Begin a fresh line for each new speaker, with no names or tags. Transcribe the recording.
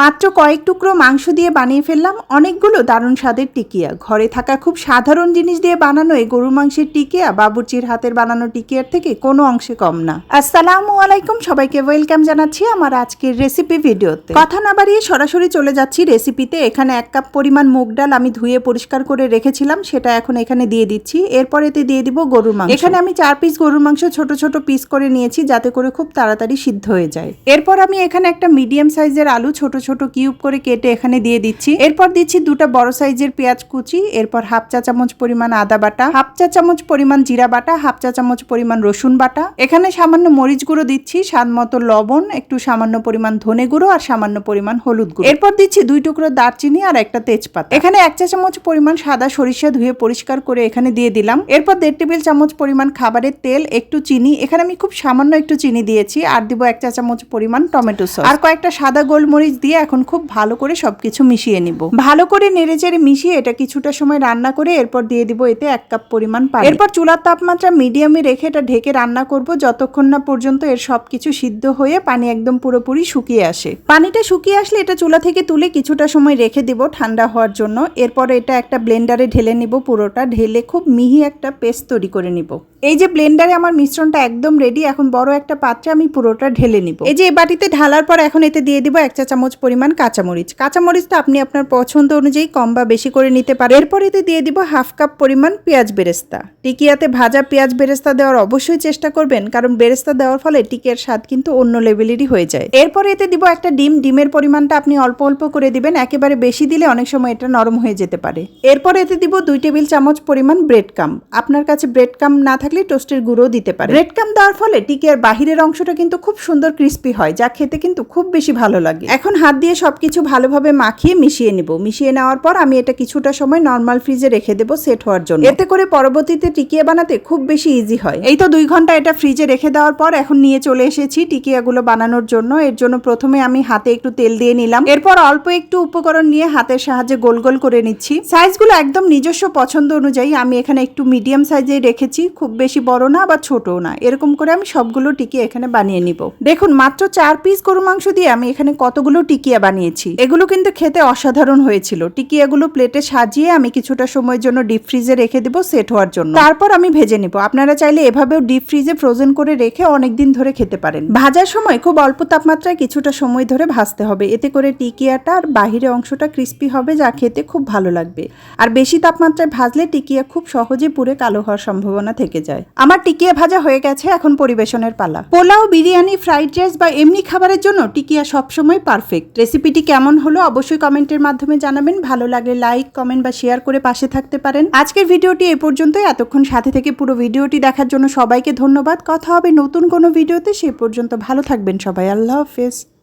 মাত্র কয়েক টুকরো মাংস দিয়ে বানিয়ে ফেললাম। অনেকগুলো দারুণ স্বাদের টিকিয়া। ঘরে থাকা খুব সাধারণ জিনিস দিয়ে বানানো এই গরুর মাংসের টিকিয়া বাবুর্চির হাতের বানানো টিকিয়ার থেকে কোনো অংশে কম না। আসসালামু আলাইকুম সবাইকে ওয়েলকাম জানাচ্ছি আমার আজকের রেসিপি ভিডিওতে। কথা না বাড়িয়ে সরাসরি চলে যাচ্ছি রেসিপিতে এখানে এক কাপ পরিমাণ মুগ ডাল আমি ধুয়ে পরিষ্কার করে রেখেছিলাম সেটা এখন এখানে দিয়ে দিচ্ছি। এরপর এতে দিয়ে দিব গরুর মাংস। এখানে আমি চার পিস গরুর মাংস ছোট ছোট পিস করে নিয়েছি যাতে করে খুব তাড়াতাড়ি সিদ্ধ হয়ে যায়। এরপর আমি এখানে একটা মিডিয়াম সাইজের আলু ছোট ছোট কিউব করে কেটে এখানে দিয়ে দিচ্ছি। এরপর দিচ্ছি দুটো বড় সাইজের পেঁয়াজ কুচি, এরপর হাফ চা চামচ পরিমাণ আদা বাটা, হাফ চা চামচ পরিমাণ জিরা বাটা, হাফ চা চামচ পরিমাণ রসুন বাটা। এখানে সামান্য মরিচ গুঁড়ো দিচ্ছি, স্বাদ মতো লবণ, একটু সামান্য পরিমাণ ধনে গুঁড়ো আর সামান্য পরিমাণ হলুদ গুঁড়ো। এরপর দিচ্ছি দুই টুকরো দারচিনি আর একটা তেজপাতা। এখানে এক চা চামচ পরিমাণ সাদা সরিষা ধুয়ে পরিষ্কার করে এখানে দিয়ে দিলাম। এরপর দেড় টেবিল চামচ পরিমাণ খাবারের তেল, একটু চিনি। এখানে আমি খুব সামান্য একটু চিনি দিয়েছি, আর দিব এক চা চামচ পরিমাণ টমেটো সস। আর কয়েকটা সাদা গোলমরিচ দিয়ে এখন খুব ভালো করে সবকিছু মিশিয়ে নিব। ভালো করে নেড়ে চেড়ে মিশিয়ে এটা কিছুটা সময় রান্না করে এরপর দিয়ে দিব এতে এক কাপ পরিমাণ পানি। এরপর চুলার তাপমাত্রা মিডিয়ামে রেখে এটা ঢেকে রান্না করব যতক্ষণ না পর্যন্ত এর সবকিছু সিদ্ধ হয়ে পানি একদম পুরোপুরি শুকিয়ে আসে। পানিটা শুকিয়ে আসলে এটা চুলা থেকে তুলে কিছুটা সময় রেখে দিব ঠান্ডা হওয়ার জন্য। এরপর এটা একটা ব্লেন্ডারে ঢেলে নিব পুরোটা। ঢেলে খুব মিহি একটা পেস্ট তৈরি করে নিব। এই যে ব্লেন্ডারে আমার মিশ্রণটা একদম রেডি এখন বড় একটা পাত্রে আমি পুরোটা ঢেলে নিব। এই যে এই বাটিতে ঢালার পর এখন এতে দিয়ে দিব এক চা চামচ পরিমাণ কাঁচামরিচ। কাঁচামরিচটা আপনি আপনার পছন্দ অনুযায়ী কম বা বেশি করে নিতে পারেন। এরপর এতে দিয়ে দিব হাফ কাপ পরিমাণ পেঁয়াজ বেরেস্তা। টিকিয়াতে ভাজা পেঁয়াজ বেরেস্তা দেওয়ার অবশ্যই চেষ্টা করবেন, কারণ বেরেস্তা দেওয়ার ফলে টিকিয়ার স্বাদ কিন্তু অন্য লেভেলেরই হয়ে যায়। এরপর এতে দিব একটা ডিম, ডিমের পরিমাণটা আপনি অল্প অল্প করে দিবেন, একেবারে বেশি দিলে অনেক সময় এটা নরম হয়ে যেতে পারে। এরপর এতে দিব দুই টেবিল চামচ পরিমাণ ব্রেড কাম আপনার কাছে ব্রেড কাম না থাকলে টোস্টের গুঁড়ো দিতে পারে। ব্রেড কাম দেওয়ার ফলে টিকিয়ার বাহিরের অংশটা কিন্তু খুব সুন্দর ক্রিস্পি হয়, যা খেতে কিন্তু খুব বেশি ভালো লাগে। এখন হাত দিয়ে সবকিছু ভালোভাবে মাখিয়ে মিশিয়ে নিব। মিশিয়ে নেওয়ার পর আমি এটা কিছুটা সময় নর্মাল ফ্রিজে রেখে দেবো সেট হওয়ার জন্য। এতে করে পরবর্তীতে টিকিয়া বানাতে খুব বেশি ইজি হয়। এই তো দুই ঘণ্টা এটা ফ্রিজে রেখে দেওয়ার পর এখন নিয়ে চলে এসেছি টিকিয়াগুলো বানানোর জন্য। এর জন্য প্রথমে আমি হাতে একটু তেল দিয়ে নিলাম। এরপর অল্প একটু উপকরণ নিয়ে হাতের সাহায্যে গোল গোল করে নিচ্ছি। সাইজগুলো একদম নিজস্ব পছন্দ অনুযায়ী আমি এখানে একটু মিডিয়াম সাইজে রেখেছি। খুব বেশি বড় না বা ছোটও না। এরকম করে আমি সবগুলো টিকিয়া এখানে বানিয়ে নিব। দেখুন, মাত্র চার পিস গরু মাংস দিয়ে আমি এখানে কতগুলো টিকিয়া বানিয়েছি। এগুলো কিন্তু খেতে অসাধারণ হয়েছিল। টিকিয়াগুলো প্লেটে সাজিয়ে আমি কিছুটা সময়ের জন্য ডিপ ফ্রিজে রেখে দেবো সেট হওয়ার জন্য। তারপর আমি ভেজে নিব। আপনারা চাইলে এভাবেও ডিপ ফ্রিজে ফ্রোজেন করে রেখে অনেকদিন ধরে খেতে পারেন। ভাজার সময় খুব অল্প তাপমাত্রায় কিছুটা সময় ধরে ভাজতে হবে। এতে করে টিকিয়াটা আর বাহিরে অংশটা ক্রিস্পি হবে, যা খেতে খুব ভালো লাগবে। আর বেশি তাপমাত্রায় ভাজলে টিকিয়া খুব সহজে পুরে কালো হওয়ার সম্ভাবনা থেকে যায়। আমার টিকিয়া ভাজা হয়ে গেছে এখন পরিবেশনের পালা। পোলাও, বিরিয়ানি, ফ্রাইড রাইস বা এমনি খাবারের জন্য টিকিয়া সবসময় পারফেক্ট রেসিপিটি কেমন হলো অবশ্যই কমেন্টের মাধ্যমে জানাবেন। ভালো লাগলে লাইক কমেন্ট বা শেয়ার করে পাশে থাকতে পারেন। আজকের ভিডিওটি এ পর্যন্তই। এতক্ষণ সাথে থেকে পুরো ভিডিওটি দেখার জন্য সবাইকে ধন্যবাদ। কথা হবে নতুন কোনো ভিডিওতে। সে পর্যন্ত ভালো থাকবেন সবাই। আল্লাহ হাফেজ।